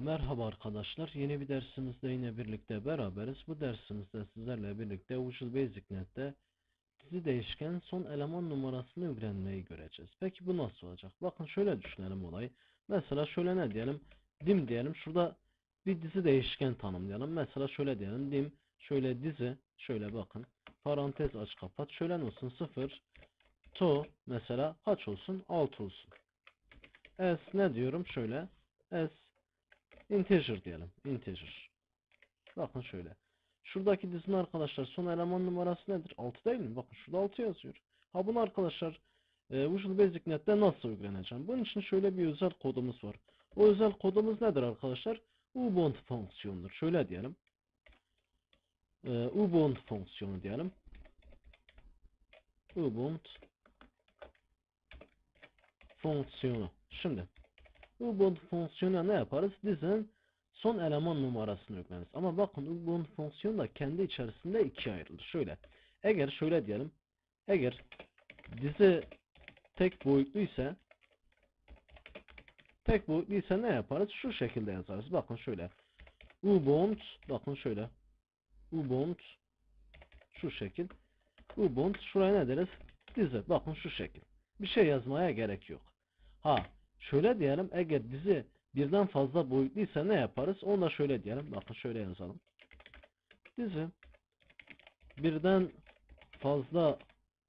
Merhaba arkadaşlar. Yeni bir dersimizde yine birlikte beraberiz. Bu dersimizde sizlerle birlikte Visual Basic dizi değişken son eleman numarasını öğrenmeyi göreceğiz. Peki bu nasıl olacak? Bakın şöyle düşünelim olayı. Mesela şöyle ne diyelim? Dim diyelim. Şurada bir dizi değişken tanımlayalım. Mesela şöyle diyelim. Dim şöyle dizi şöyle bakın. Parantez aç kapat. Şöyle olsun? 0 to mesela kaç olsun? 6 olsun. S ne diyorum? Şöyle S integer diyelim. Integer. Bakın şöyle. Şuradaki dizinin arkadaşlar son eleman numarası nedir? 6 değil mi? Bakın şurada 6 yazıyor. Ha bunu arkadaşlar e, Visual Basic Net'te nasıl uygulanacağım? Bunun için şöyle bir özel kodumuz var. O özel kodumuz nedir arkadaşlar? Ubund fonksiyonudur. Şöyle diyelim. E, Ubund fonksiyonu diyelim. Ubund fonksiyonu. Şimdi Ubund fonksiyonuna ne yaparız? Dizinin son eleman numarasını yükleniriz. Ama bakın Ubund fonksiyonu da kendi içerisinde ikiye ayrılır. Şöyle. Eğer şöyle diyelim. Eğer dizi tek boyutlu ise tek boyutlu ise ne yaparız? Şu şekilde yazarız. Bakın şöyle. Ubund bakın şöyle. Ubund şu şekil. Ubund şuraya ne deriz? Dizi. Bakın şu şekil. Bir şey yazmaya gerek yok. Ha Şöyle diyelim eğer dizi birden fazla boyutluysa ne yaparız? Onu da şöyle diyelim. Bakın şöyle yazalım. Dizi birden fazla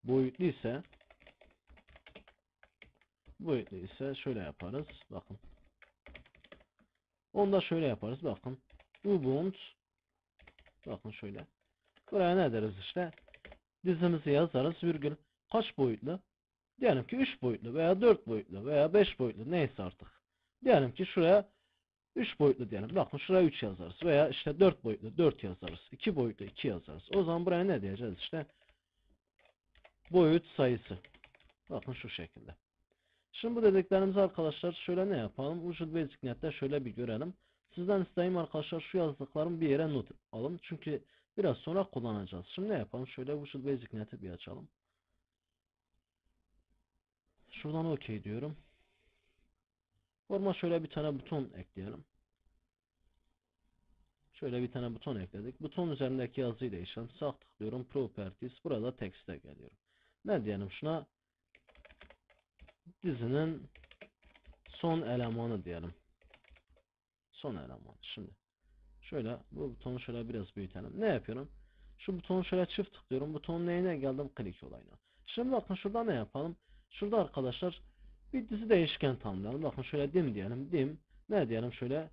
boyutlu ise boyutlu ise şöyle yaparız. Bakın. Onu da şöyle yaparız. Bakın. Ubund bakın şöyle. Buraya ne deriz işte? Dizimizi yazarız. Virgül kaç boyutlu? Diyelim ki 3 boyutlu veya 4 boyutlu veya 5 boyutlu neyse artık. Diyelim ki şuraya 3 boyutlu diyelim. Bakın şuraya 3 yazarız veya işte 4 boyutlu 4 yazarız. 2 boyutlu 2 yazarız. O zaman buraya ne diyeceğiz işte? Boyut sayısı. Bakın şu şekilde. Şimdi bu dediklerimizi arkadaşlar şöyle ne yapalım? Visual Basic şöyle bir görelim. Sizden isteğim arkadaşlar şu yazdıklarımı bir yere not alın. Çünkü biraz sonra kullanacağız. Şimdi ne yapalım? Şöyle Visual Basic bir açalım. Şuradan OK diyorum. Forma şöyle bir tane buton ekleyelim. Şöyle bir tane buton ekledik. Buton üzerindeki yazıyı değiştirelim. Sağ tıklıyorum. Properties. Burada text'e geliyorum. Ne diyelim şuna? Dizinin son elemanı diyelim. Son eleman. Şimdi şöyle bu butonu şöyle biraz büyütelim. Ne yapıyorum? Şu butonu şöyle çift tıklıyorum. Butonun neyine geldim? Klik olayına. Şimdi bakın şurada ne yapalım? Şurada arkadaşlar bir dizi değişken tanımlayalım. Bakın şöyle dim diyelim. Dim ne diyelim şöyle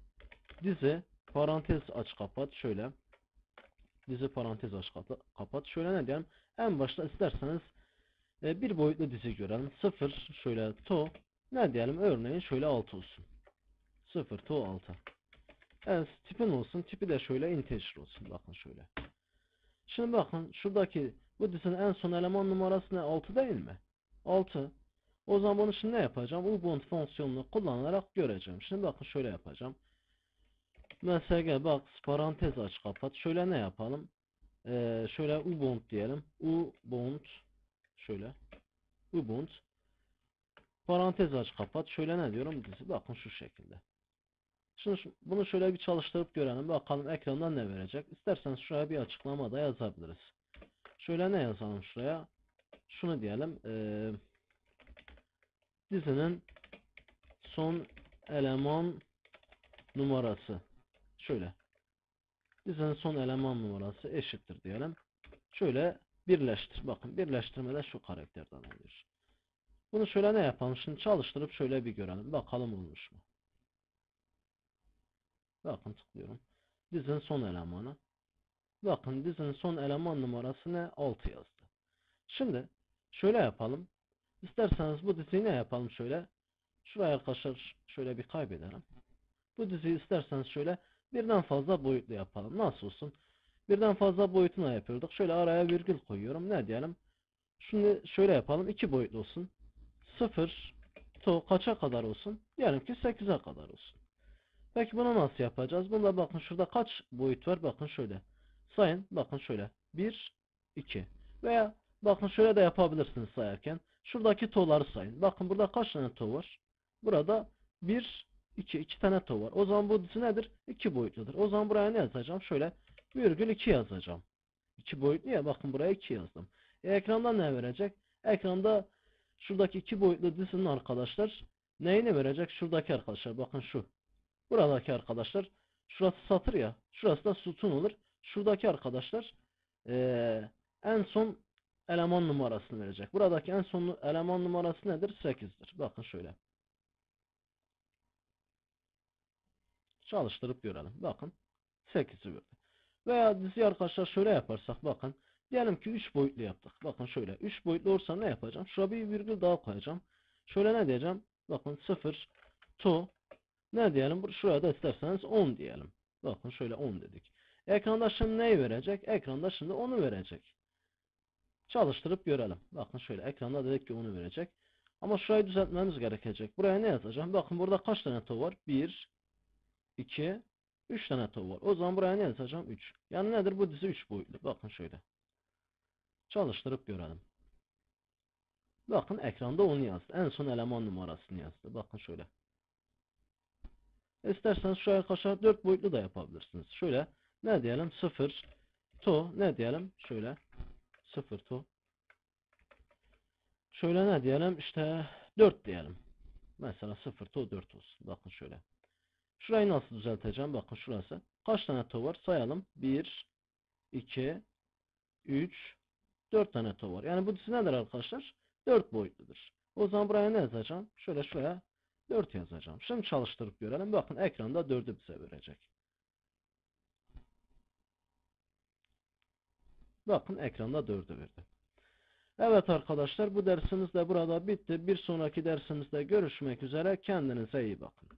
dizi parantez aç kapat şöyle dizi parantez aç kapat. Şöyle ne diyelim? En başta isterseniz e, bir boyutlu dizi görelim. 0 şöyle to ne diyelim? Örneğin şöyle 6 olsun. 0 to 6. Evet tipin olsun. Tipi de şöyle integer olsun. Bakın şöyle. Şimdi bakın şuradaki bu dizinin en son eleman numarası ne? 6 değil mi? 6. O zaman bunun için ne yapacağım? Ubuntu fonksiyonunu kullanarak göreceğim. Şimdi bakın şöyle yapacağım. Mesela bak parantez aç kapat. Şöyle ne yapalım? Ee, şöyle Ubuntu diyelim. Ubuntu şöyle Ubuntu parantez aç kapat. Şöyle ne diyorum? Dizi. Bakın şu şekilde. Şimdi bunu şöyle bir çalıştırıp görelim. Bakalım ekrandan ne verecek. İsterseniz şuraya bir açıklama da yazabiliriz. Şöyle ne yazalım şuraya? Şunu diyelim e, dizinin son eleman numarası. Şöyle dizinin son eleman numarası eşittir diyelim. Şöyle birleştir bakın birleştirmede şu karakterden oluyor bunu şöyle ne yapalım? Şimdi çalıştırıp şöyle bir görelim. Bakalım olmuş mu? Bakın tıklıyorum. Dizinin son elemanı. Bakın dizinin son eleman numarası ne? 6 yazdı. Şimdi şöyle yapalım. İsterseniz bu diziyi ne yapalım şöyle. Şuraya arkadaşlar şöyle bir kaybedelim. Bu diziyi isterseniz şöyle birden fazla boyutlu yapalım. Nasıl olsun? Birden fazla boyutuna yapıyorduk. Şöyle araya virgül koyuyorum. Ne diyelim? Şunu şöyle yapalım. iki boyutlu olsun. 0 to kaça kadar olsun? Diyelim ki 8'e kadar olsun. Peki bunu nasıl yapacağız? Bunda bakın şurada kaç boyut var? Bakın şöyle. Sayın. Bakın şöyle. 1, 2 veya Bakın şöyle de yapabilirsiniz sayarken. Şuradaki to'ları sayın. Bakın burada kaç tane to var? Burada 1, 2, 2 tane to var. O zaman bu dizi nedir? 2 boyutludur. O zaman buraya ne yazacağım? Şöyle virgül 2 yazacağım. 2 boyutlu ya bakın buraya 2 yazdım. E, ekranda ne verecek? Ekranda şuradaki 2 boyutlu dizinin arkadaşlar neyini verecek? Şuradaki arkadaşlar bakın şu. Buradaki arkadaşlar şurası satır ya. Şurası da sütun olur. Şuradaki arkadaşlar eee, en son eleman numarasını verecek. Buradaki en son eleman numarası nedir? 8'dir. Bakın şöyle. Çalıştırıp görelim. Bakın 8'i verdi. Veya dizi arkadaşlar şöyle yaparsak bakın. Diyelim ki 3 boyutlu yaptık. Bakın şöyle. 3 boyutlu olsa ne yapacağım? Şuraya bir virgül daha koyacağım. Şöyle ne diyeceğim? Bakın 0 to ne diyelim? Şuraya da isterseniz 10 diyelim. Bakın şöyle 10 dedik. Ekranda şimdi neyi verecek? Ekranda şimdi onu verecek. Çalıştırıp görelim. Bakın şöyle ekranda ki onu verecek. Ama şurayı düzeltmemiz gerekecek. Buraya ne yazacağım? Bakın burada kaç tane to var? 1 2 3 tane to var. O zaman buraya ne yazacağım? 3. Yani nedir? Bu dizi 3 boyutlu. Bakın şöyle. Çalıştırıp görelim. Bakın ekranda onu yazdı. En son eleman numarasını yazdı. Bakın şöyle. İsterseniz şu arkadaşlar 4 boyutlu da yapabilirsiniz. Şöyle ne diyelim? 0 to ne diyelim? Şöyle 0 to Şöyle ne diyelim? İşte 4 diyelim. Mesela 0 to 4 olsun. Bakın şöyle. Şurayı nasıl düzelteceğim? Bakın şurası. Kaç tane to var? Sayalım. 1 2 3 4 tane to var. Yani bu dizi nedir arkadaşlar? 4 boyutludur. O zaman buraya ne yazacağım? Şöyle şuraya 4 yazacağım. Şimdi çalıştırıp görelim. Bakın ekranda 4'ü bize verecek. Bakın ekranda 4'ü verdi. Evet arkadaşlar bu dersimiz de burada bitti. Bir sonraki dersimizde görüşmek üzere. Kendinize iyi bakın.